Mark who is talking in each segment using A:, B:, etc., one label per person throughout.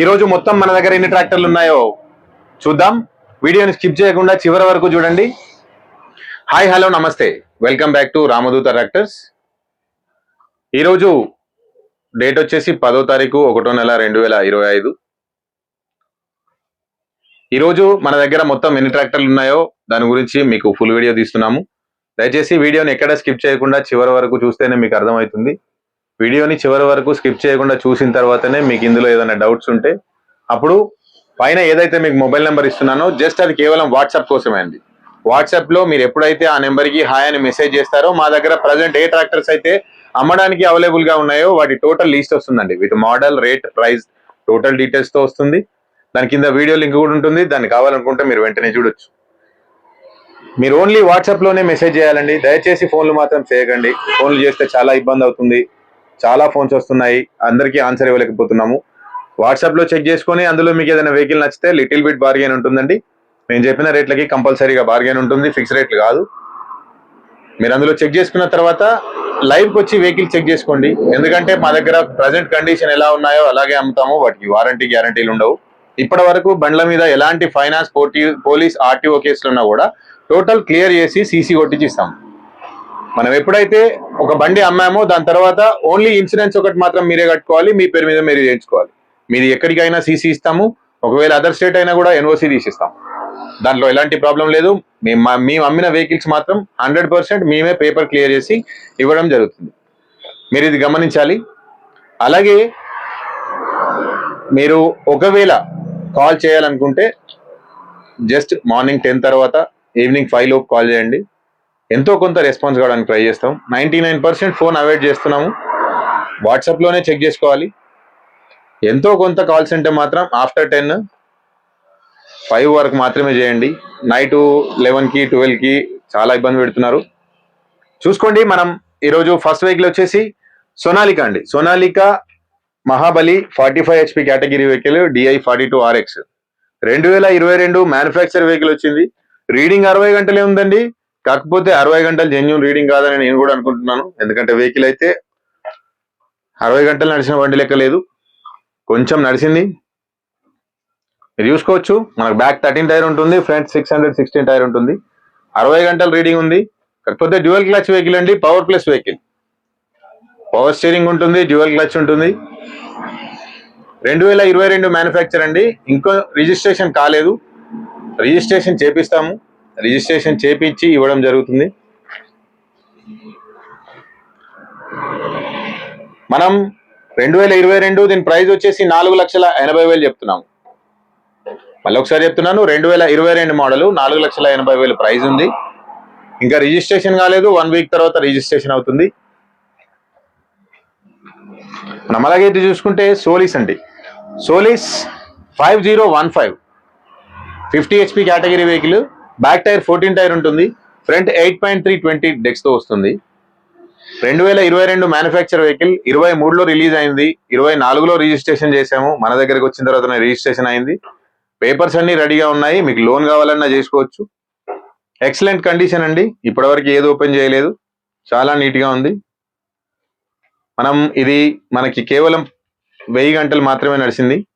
A: ఈరోజు మొత్తం మన దగ్గర ఎన్ని ట్రాక్టర్లు ఉన్నాయో చూద్దాం. వీడియోని స్కిప్ చేయకుండా చివరి వరకు చూడండి. హాయ్ హలో నమస్తే. Welcome back to Ramadoota tractors. ఈరోజు డేట్ వచ్చేసి పదో తారీఖు ఒకటో నెల రెండు వేల ఇరవై ఐదు. ఈరోజు మన దగ్గర మొత్తం ఎన్ని ట్రాక్టర్లు ఉన్నాయో దాని గురించి మీకు ఫుల్ వీడియో తీస్తున్నాము. దయచేసి వీడియోని ఎక్కడ స్కిప్ చేయకుండా చివరి వరకు చూస్తేనే మీకు అర్థమవుతుంది. వీడియోని చివరి వరకు స్కిప్ చేయకుండా చూసిన తర్వాతనే మీకు ఇందులో ఏదైనా డౌట్స్ ఉంటే అప్పుడు పైన ఏదైతే మీకు మొబైల్ నెంబర్ ఇస్తున్నానో జస్ట్ అది కేవలం వాట్సాప్ కోసమే అండి. వాట్సాప్లో మీరు ఎప్పుడైతే ఆ నెంబర్కి హాయ్ అని మెసేజ్ చేస్తారో మా దగ్గర ప్రజెంట్ ఏ ట్రాక్టర్స్ అయితే అమ్మడానికి అవైలబుల్గా ఉన్నాయో వాటి టోటల్ లీస్ట్ వస్తుందండి. With model rate price total డీటెయిల్స్తో వస్తుంది. దాని కింద వీడియో లింక్ కూడా ఉంటుంది. దాన్ని కావాలనుకుంటే మీరు వెంటనే చూడొచ్చు. మీరు ఓన్లీ వాట్సాప్లోనే మెసేజ్ చేయాలండి. దయచేసి ఫోన్లు మాత్రం చేయకండి. ఫోన్లు చేస్తే చాలా ఇబ్బంది అవుతుంది. చాలా ఫోన్స్ వస్తున్నాయి. అందరికీ ఆన్సర్ ఇవ్వలేకపోతున్నాము. వాట్సాప్లో చెక్ చేసుకొని అందులో మీకు ఏదైనా వెహికల్ నచ్చితే లిటిల్ బిట్ బార్గెన్ ఉంటుందండి. నేను చెప్పిన రేట్లకి కంపల్సరీగా బార్గెన్ ఉంటుంది. ఫిక్స్ రేట్లు కాదు. మీరు అందులో చెక్ చేసుకున్న తర్వాత లైవ్కి వచ్చి వెహికల్ చెక్ చేసుకోండి. ఎందుకంటే మా దగ్గర ప్రజెంట్ కండిషన్ ఎలా ఉన్నాయో అలాగే అమ్ముతాము. వాటికి వారంటీ గ్యారంటీలు ఉండవు. ఇప్పటి వరకు బండ్ల మీద ఎలాంటి ఫైనాన్స్ పోటీ పోలీస్ ఆర్టీఓ కేసులు ఉన్నా కూడా టోటల్ క్లియర్ చేసి సీసీ కొట్టించి ఇస్తాము మనం ఎప్పుడైతే ఒక బండి అమ్మామో దాని తర్వాత ఓన్లీ ఇన్సూరెన్స్ ఒకటి మాత్రం మీరే కట్టుకోవాలి మీ పేరు మీద మీరు చేయించుకోవాలి. మీది ఎక్కడికైనా సీసీ ఇస్తాము ఒకవేళ అదర్ స్టేట్ అయినా కూడా ఎన్ఓసీ తీసిస్తాం దాంట్లో ఎలాంటి ప్రాబ్లం లేదు. మేము మేము అమ్మిన వెహికల్స్ మాత్రం హండ్రెడ్ పర్సెంట్ మేమే పేపర్ క్లియర్ చేసి ఇవ్వడం జరుగుతుంది. మీరు ఇది గమనించాలి. అలాగే మీరు ఒకవేళ కాల్ చేయాలనుకుంటే జస్ట్ మార్నింగ్ టెన్ తర్వాత ఈవినింగ్ ఫైవ్ లోపు కాల్ చేయండి. ఎంతో కొంత రెస్పాన్స్ కావడానికి ట్రై చేస్తాం. Ninety nine percent phone avoid చేస్తున్నాము వాట్సాప్లోనే చెక్ చేసుకోవాలి. ఎంతో కొంత కాల్స్ అంటే మాత్రం ఆఫ్టర్ టెన్ ఫైవ్ వరకు మాత్రమే చేయండి. నైట్ లెవెన్కి ట్వెల్వ్కి చాలా ఇబ్బంది పెడుతున్నారు. చూసుకోండి మనం ఈరోజు ఫస్ట్ వెహికల్ వచ్చేసి సోనాలిక అండి. Sonalika Mahabali forty five HP category vehicle DI forty two RX రెండు వేల ఇరవై రెండు మ్యానుఫ్యాక్చర్ వెహికల్ వచ్చింది. రీడింగ్ అరవై గంటలే ఉందండి. కాకపోతే అరవై గంటలు జెన్యున్ రీడింగ్ కాదని నేను కూడా అనుకుంటున్నాను. ఎందుకంటే వెహికల్ అయితే అరవై గంటలు నడిచిన బండి లెక్క లేదు. కొంచెం నడిచింది. మీరు చూసుకోవచ్చు. మనకు బ్యాక్ థర్టీన్ టైర్ ఉంటుంది front six hundred sixteen tyre ఉంటుంది. అరవై గంటల రీడింగ్ ఉంది. కాకపోతే డ్యువల్ క్లచ్ వెహికల్ అండి power plus vehicle power steering ఉంటుంది డ్యువల్ క్లచ్ ఉంటుంది. రెండు వేల ఇరవై రెండు మ్యానుఫ్యాక్చర్ అండి. ఇంకో రిజిస్ట్రేషన్ కాలేదు. రిజిస్ట్రేషన్ చేపిస్తాము. రిజిస్ట్రేషన్ చేపించి ఇవ్వడం జరుగుతుంది. మనం రెండు వేల ఇరవై రెండు దీని ప్రైజ్ వచ్చేసి నాలుగు లక్షల ఎనభై వేలు చెప్తున్నాము మళ్ళీ ఒకసారి చెప్తున్నాను రెండు వేల ఇరవై రెండు మోడల్ నాలుగు లక్షల ఎనభై వేలు ప్రైజ్ ఉంది. ఇంకా రిజిస్ట్రేషన్ కాలేదు వన్ వీక్ తర్వాత రిజిస్ట్రేషన్ అవుతుంది. మనం అలాగే ఇది చూసుకుంటే సోలీస్ అండి. Solis five zero one five fifty HP category vehicle back tyre fourteen tyre ఉంటుంది. Front eight point three twenty డెక్స్తో వస్తుంది. రెండు వేల ఇరవై రెండు మ్యానుఫ్యాక్చర్ వెహికల్ ఇరవై మూడులో రిలీజ్ అయింది. ఇరవై నాలుగులో రిజిస్ట్రేషన్ చేసాము మన దగ్గరకు వచ్చిన తర్వాత రిజిస్ట్రేషన్ అయింది. పేపర్స్ అన్ని రెడీగా ఉన్నాయి. మీకు లోన్ కావాలన్నా చేసుకోవచ్చు. ఎక్సలెంట్ కండిషన్ అండి. ఇప్పటివరకు ఏది ఓపెన్ చేయలేదు. చాలా నీట్గా ఉంది. మనం ఇది మనకి కేవలం వెయ్యి గంటలు మాత్రమే నడిచింది.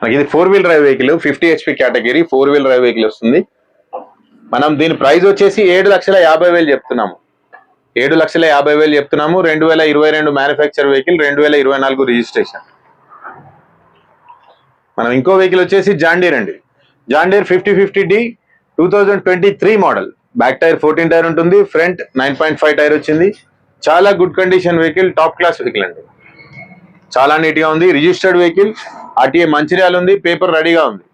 A: మనకి ఇది four wheel drive vehicle fifty HP category four wheel drive vehicle వస్తుంది. మనం దీని ప్రైస్ వచ్చేసి ఏడు లక్షల యాభై వేలు చెప్తున్నాము. ఏడు లక్షల యాభై వేలు చెప్తున్నాము రెండు వేల ఇరవై రెండు మ్యానుఫ్యాక్చర్ వెహికల్ రెండు వేల ఇరవై నాలుగు రిజిస్ట్రేషన్ మనం ఇంకో వెహికల్ వచ్చేసి జాండీర్ అండి. John Deere fifty fifty D two thousand twenty three model back tyre fourteen tyre ఉంటుంది front nine point five tyre వచ్చింది. చాలా good condition vehicle top class vehicle అండి. చాలా నీట్గా ఉంది రిజిస్టర్డ్ వెహికల్ ఆర్టీఏ మంచిర్యాల ఉంది పేపర్ రెడీగా ఉంది.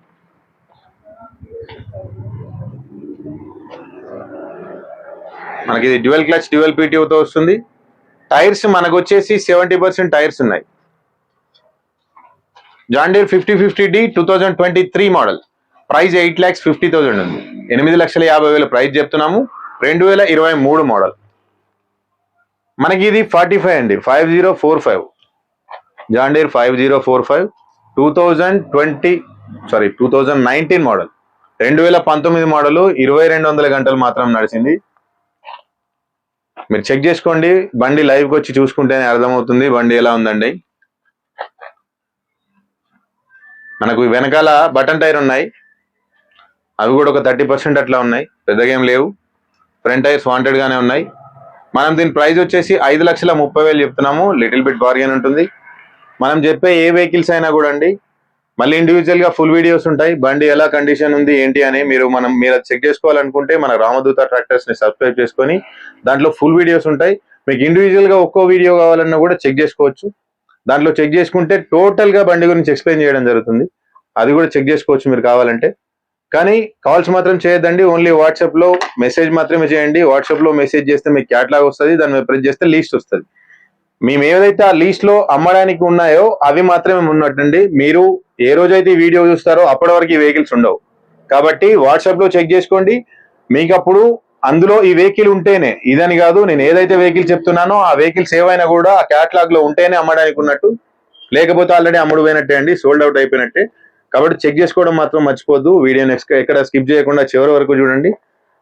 A: మనకి ఇది డ్యువల్ క్లచ్ డ్యువల్ పీటీఓతో వస్తుంది. టైర్స్ మనకు వచ్చేసి సెవెంటీ పర్సెంట్ టైర్స్ ఉన్నాయి. John Deere fifty fifty D two thousand twenty three model. Price eight lakhs fifty thousand ఉంది. ఎనిమిది లక్షల యాభై వేల ప్రైస్ చెప్తున్నాము. రెండు వేల ఇరవై మూడు మోడల్. మనకి ఇది ఫార్టీ ఫైవ్ అండి five zero four five. John Deere five zero four five. Two thousand twenty sorry two thousand nineteen model రెండు వేల పంతొమ్మిది మోడల్ ఇరవై రెండు వందల గంటలు మాత్రం నడిచింది. మీరు చెక్ చేసుకోండి బండి లైవ్కి వచ్చి చూసుకుంటేనే అర్థమవుతుంది బండి ఎలా ఉందండి. మనకు వెనకాల బటన్ టైర్ ఉన్నాయి. అవి కూడా ఒక థర్టీ పర్సెంట్ అట్లా ఉన్నాయి. పెద్దగా ఏం లేవు. ఫ్రంట్ టైర్స్ వాంటెడ్గానే ఉన్నాయి. మనం దీని ప్రైస్ వచ్చేసి ఐదు లక్షల ముప్పై వేలు చెప్తున్నాము. లిటిల్ బిట్ బార్గెన్ ఉంటుంది. మనం చెప్పే ఏ వెహికల్స్ అయినా కూడా అండి మళ్ళీ ఇండివిజువల్గా ఫుల్ వీడియోస్ ఉంటాయి. బండి ఎలా కండిషన్ ఉంది ఏంటి అని మీరు మనం మీరు చెక్ చేసుకోవాలనుకుంటే మన రామదూత ట్రాక్టర్స్ని సబ్స్క్రైబ్ చేసుకొని దాంట్లో ఫుల్ వీడియోస్ ఉంటాయి. మీకు ఇండివిజువల్గా ఒక్కో వీడియో కావాలన్నా కూడా చెక్ చేసుకోవచ్చు. దాంట్లో చెక్ చేసుకుంటే టోటల్గా బండి గురించి ఎక్స్ప్లెయిన్ చేయడం జరుగుతుంది. అది కూడా చెక్ చేసుకోవచ్చు మీరు కావాలంటే. కానీ కాల్స్ మాత్రం చేయొద్దండి ఓన్లీ వాట్సాప్లో మెసేజ్ మాత్రమే చేయండి. వాట్సాప్లో మెసేజ్ చేస్తే మీకు క్యాట్లాగ్ వస్తుంది దాని మీద ప్రెస్ చేస్తే లీస్ట్ వస్తుంది. మేము ఏదైతే ఆ లీస్ట్లో అమ్మడానికి ఉన్నాయో అవి మాత్రమే ఉన్నట్టండి. మీరు ఏ రోజైతే ఈ వీడియో చూస్తారో అప్పటి వరకు ఈ వెహికల్స్ ఉండవు. కాబట్టి వాట్సాప్లో చెక్ చేసుకోండి. మీకు అప్పుడు అందులో ఈ వెహికల్ ఉంటేనే ఇదని కాదు నేను ఏదైతే వెహికల్ చెప్తున్నానో ఆ వెహికల్స్ ఏవైనా కూడా ఆ క్యాట్లాగ్లో ఉంటేనే అమ్మడానికి ఉన్నట్టు. లేకపోతే ఆల్రెడీ అమ్ముడు పోయినట్టే అండి సోల్డ్ అవుట్ అయిపోయినట్టే. కాబట్టి చెక్ చేసుకోవడం మాత్రం మర్చిపోద్దు వీడియో నెక్స్ట్ ఎక్కడ స్కిప్ చేయకుండా చివరి వరకు చూడండి.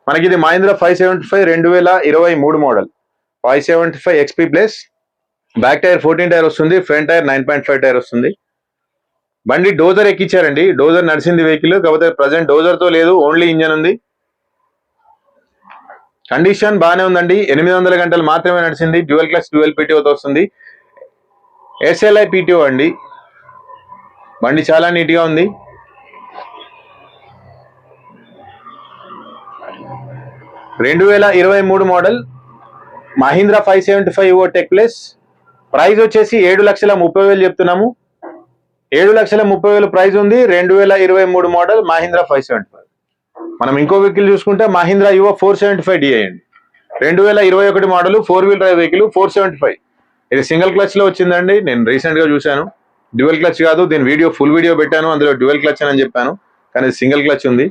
A: మనకి ఇది మహేంద్ర ఫైవ్ సెవెంటీ ఫైవ్ రెండు వేల ఇరవై మూడు model five seventy five XP plus back tyre fourteen tyre వస్తుంది front tyre nine point five tyre వస్తుంది. బండి డోజర్ ఎక్కించారండి డోజర్ నడిచింది వెహికల్ కాకపోతే ప్రజెంట్ డోజర్తో లేదు ఓన్లీ ఇంజన్ ఉంది. కండిషన్ బాగానే ఉందండి ఎనిమిది వందల గంటలు మాత్రమే నడిచింది డ్యూయల్ క్లాస్ డ్యూయల్ పీటీఓతో వస్తుంది. ఎస్ఎల్ఐ పీటీఓ అండి. బండి చాలా నీట్గా ఉంది. రెండు వేల ఇరవై మూడు model Mahindra five seventy five ఓ టెక్ ప్లస్ ప్రైస్ వచ్చేసి ఏడు లక్షల ముప్పై వేలు చెప్తున్నాము. ఏడు లక్షల ముప్పై వేలు ప్రైజ్ ఉంది. రెండు వేల ఇరవై మూడు model Mahindra five seventy five. మనం ఇంకో వెహికల్ చూసుకుంటే మహీంద్రా యువ ఫోర్ సెవెంటీ ఫైవ్ డిఐ అండి. రెండు వేల ఇరవై ఒకటి model four wheel drive vehicle four seventy five. ఇది సింగిల్ క్లచ్లో వచ్చిందండి. నేను రీసెంట్గా చూశాను. డ్యువల్ క్లచ్ కాదు దీని వీడియో ఫుల్ వీడియో పెట్టాను. అందులో డ్యువల్ క్లచ్ అని చెప్పాను. కానీ సింగిల్ క్లచ్ ఉంది.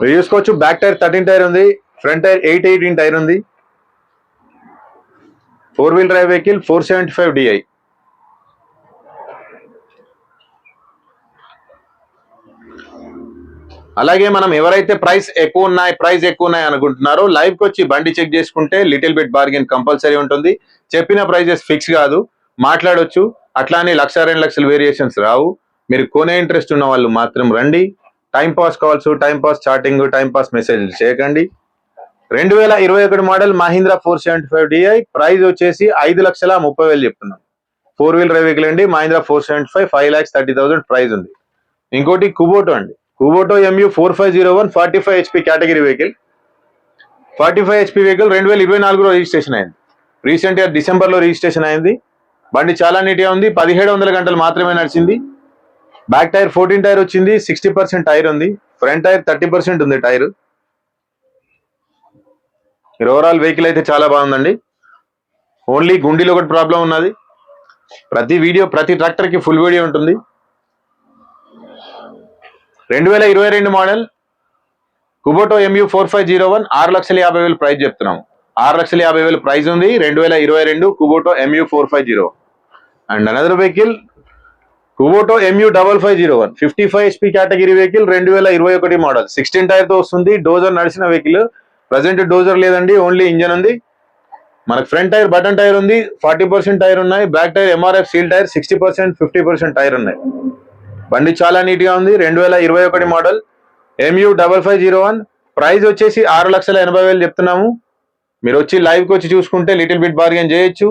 A: మీరు చూసుకోవచ్చు బ్యాక్ టైర్ థర్టీన్ టైర్ ఉంది. Front tyre eight eighteen tyre ఉంది. Four wheel drive vehicle four seventy five DI అలాగే మనం ఎవరైతే ప్రైస్ ఎక్కువ ఉన్నాయి ప్రైస్ ఎక్కువ ఉన్నాయి అనుకుంటున్నారో లైవ్కి వచ్చి బండి చెక్ చేసుకుంటే లిటిల్ బిట్ బార్గెన్ కంపల్సరీ ఉంటుంది. చెప్పిన ప్రైజెస్ ఫిక్స్ కాదు మాట్లాడొచ్చు. అట్లానే లక్ష రెండు లక్షల వేరియేషన్స్ రావు. మీరు కొనే ఇంట్రెస్ట్ ఉన్న వాళ్ళు మాత్రం రండి. Time pass calls time pass chatting time pass మెసేజ్లు చేయకండి రెండు వేల ఇరవై ఒకటి model Mahindra four seventy five DI price వచ్చేసి ఐదు లక్షల ముప్పై వేలు చెప్తున్నాం. ఫోర్ వీలర్ వెహికల్ అండి Mahindra four seventy five five lakhs thirty thousand price ఉంది. ఇంకోటి కుబోటో అండి. Kubota MU four five zero one forty five HP category vehicle forty five HP vehicle రెండు వేల ఇరవై నాలుగులో రిజిస్ట్రేషన్ అయింది. రీసెంట్ ఇయర్ డిసెంబర్లో రిజిస్ట్రేషన్ అయింది. బండి చాలా నీట్గా ఉంది పదిహేడు వందల గంటలు మాత్రమే నడిచింది. బ్యాక్ టైర్ ఫోర్టీన్ టైర్ వచ్చింది సిక్స్టీ పర్సెంట్ టైర్ ఉంది. ఫ్రంట్ టైర్ థర్టీ పర్సెంట్ ఉంది టైర్ ఓవరాల్ వెహికల్ అయితే చాలా బాగుందండి. ఓన్లీ గుండీలో ఒకటి ప్రాబ్లం ఉన్నది. ప్రతి వీడియో ప్రతి ట్రాక్టర్కి ఫుల్ వీడియో ఉంటుంది. రెండు వేల ఇరవై రెండు model Kubota MU four five zero one ఆరు లక్షల యాభై వేలు ప్రైస్ చెప్తున్నాము. ఆరు లక్షల యాభై వేలు ప్రైస్ ఉంది రెండు వేల ఇరవై రెండు Kubota MU four five zero and another vehicle Kubota MU double five zero one fifty five SP category vehicle రెండు వేల ఇరవై ఒకటి మోడల్ సిక్స్టీన్ టైర్తో వస్తుంది డోజర్ నడిచిన వెహికల్ ప్రజెంట్ డోజర్ లేదండి ఓన్లీ ఇంజన్ ఉంది. మనకు ఫ్రంట్ టైర్ బటన్ టైర్ ఉంది ఫార్టీ పర్సెంట్ టైర్ ఉన్నాయి. Back tyre MRF seal tyre sixty percent fifty percent tyre ఉన్నాయి. బండి చాలా నీట్గా ఉంది రెండు వేల ఇరవై ఒకటి model MU double five zero one price వచ్చేసి ఆరు లక్షల ఎనభై వేలు చెప్తున్నాము. మీరు వచ్చి లైవ్కి వచ్చి చూసుకుంటే లిటిల్ బిట్ బార్గెన్ చేయొచ్చు.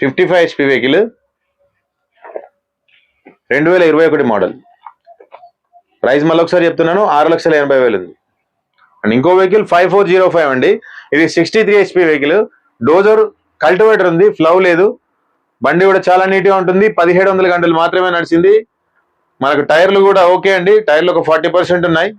A: ఫిఫ్టీ ఫైవ్ హెచ్పి వెహికల్ రెండు వేల ఇరవై ఒకటి మోడల్ ప్రైస్ మళ్ళీ ఒకసారి చెప్తున్నాను ఆరు లక్షల ఎనభై వేలు ఉంది. అండ్ ఇంకో vehicle five four zero five అండి. ఇది sixty three HP vehicle. Dozer cultivator ఉంది ఫ్లవ్ లేదు. బండి కూడా చాలా నీట్గా ఉంటుంది. పదిహేడు వందల గంటలు మాత్రమే నడిచింది. మనకు టైర్లు కూడా ఓకే అండి. టైర్లు ఒక ఫార్టీ పర్సెంట్ ఉన్నాయి.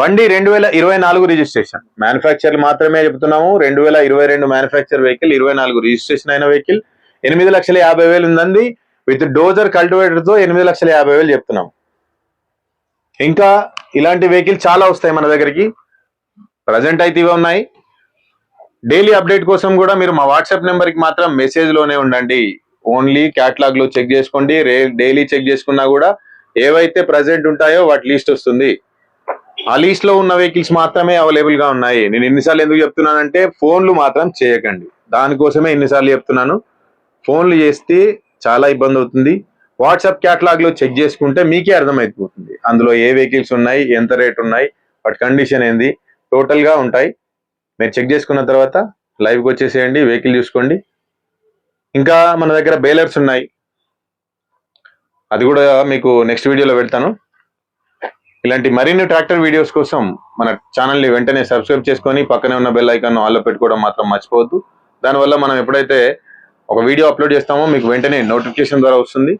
A: బండి రెండు వేల ఇరవై నాలుగు రిజిస్ట్రేషన్. మ్యానుఫ్యాక్చర్ మాత్రమే చెప్తున్నాము. రెండు వేల ఇరవై రెండు మ్యానుఫ్యాక్చర్ వెహికల్ ఇరవై నాలుగు రిజిస్ట్రేషన్ అయిన వెహికల్. ఎనిమిది లక్షల యాభై వేలు ఉందండి. విత్ డోజర్ కల్టివేటర్తో ఎనిమిది లక్షల యాభై వేలు చెప్తున్నాం. ఇంకా ఇలాంటి వెహికల్ చాలా వస్తాయి మన దగ్గరికి. ప్రజెంట్ అయితే ఇవి ఉన్నాయి. డైలీ అప్డేట్ కోసం కూడా మీరు మా వాట్సాప్ నెంబర్కి మాత్రం మెసేజ్లోనే ఉండండి. ఓన్లీ క్యాట్లాగ్లో చెక్ చేసుకోండి. డైలీ చెక్ చేసుకున్నా కూడా ఏవైతే ప్రజెంట్ ఉంటాయో వాటి లిస్ట్ వస్తుంది. ఆ లీస్ట్లో ఉన్న వెహికల్స్ మాత్రమే అవైలబుల్గా ఉన్నాయి. నేను ఎన్నిసార్లు ఎందుకు చెప్తున్నానంటే ఫోన్లు మాత్రం చేయకండి. దానికోసమే ఎన్నిసార్లు చెప్తున్నాను. ఫోన్లు చేస్తే చాలా ఇబ్బంది అవుతుంది. వాట్సాప్ క్యాటలాగ్లో చెక్ చేసుకుంటే మీకే అర్థమైపోతుంది. అందులో ఏ వెహికల్స్ ఉన్నాయి ఎంత రేట్ ఉన్నాయి వాటి కండిషన్ ఏంది టోటల్గా ఉంటాయి. మీరు చెక్ చేసుకున్న తర్వాత లైవ్కి వచ్చేసేయండి వెహికల్ చూసుకోండి. ఇంకా మన దగ్గర బేలర్స్ ఉన్నాయి. అది కూడా మీకు నెక్స్ట్ వీడియోలో పెడతాను. ఇలాంటి మరిన్ని ట్రాక్టర్ వీడియోస్ కోసం మన ఛానల్ని వెంటనే సబ్స్క్రైబ్ చేసుకొని పక్కనే ఉన్న బెల్ ఐకాన్ ఆల్లో పెట్టుకోవడం మాత్రం మర్చిపోవద్దు. దానివల్ల మనం ఎప్పుడైతే ఒక వీడియో అప్లోడ్ చేస్తామో మీకు వెంటనే నోటిఫికేషన్ ద్వారా వస్తుంది.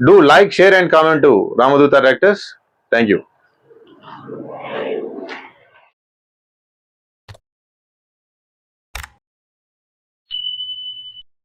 A: Do like share and comment to Ramadoota directors thank you